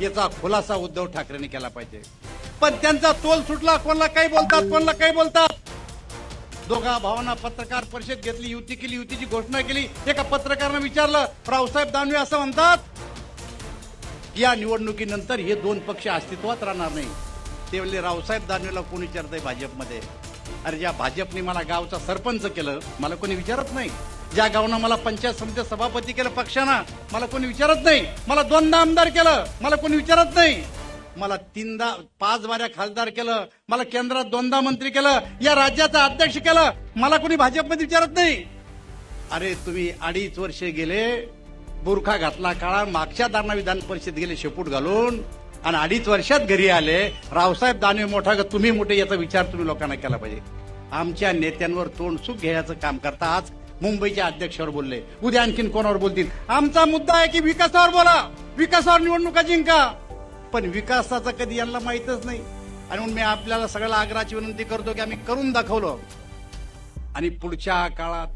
याचा खुलासा उद्धव ठाकरेंनी केला पाहिजे. पण त्यांचा तोल सुटला कोणाला काही बोलतात कोणाला काही बोलतात? दोघा भावांना पत्रकार परिषद घेतली युती केली युतीची घोषणा केली एका पत्रकारानं विचारलं रावसाहेब दानवे असं म्हणतात? या निवडणुकीनंतर हे दोन पक्ष अस्तित्वात राहणार नाही. ते म्हणजे रावसाहेब दानवेला कोणी विचारतंय भाजपमध्ये? अरे ज्या भाजपने मला गावचा सरपंच केलं मला कोणी विचारत नाही. ज्या गावनं मला पंचायत समिती सभापती केलं पक्षानं मला कोणी विचारत नाही. मला दोनदा आमदार केलं मला कोणी विचारत नाही. मला तीनदा पाच बाऱ्या खासदार केलं मला केंद्रात दोनदा मंत्री केलं या राज्याचा अध्यक्ष केलं मला कोणी भाजपमध्ये विचारत नाही. अरे तुम्ही अडीच वर्षे गेले बुरखा घातला काळा मागच्या दारणा विधान परिषद गेले शेपूट घालून आणि अडीच वर्षात घरी आले रावसाहेब दानवे मोठा का तुम्ही मोठे याचा विचार तुम्ही लोकांना केला पाहिजे. आमच्या नेत्यांवर तोंड सुख घेण्याचं काम करता आज मुंबईच्या अध्यक्षावर बोलले. उद्या आणखीन कोणावर बोलतील? आमचा मुद्दा आहे की विकासावर बोला. विकासावर निवडणुका जिंका. पण विकासाचं कधी यांना माहीतच नाही. आणि म्हणून मी आपल्याला सगळ्याला आग्रहाची विनंती करतो की आम्ही करून दाखवलं. आणि पुढच्या काळात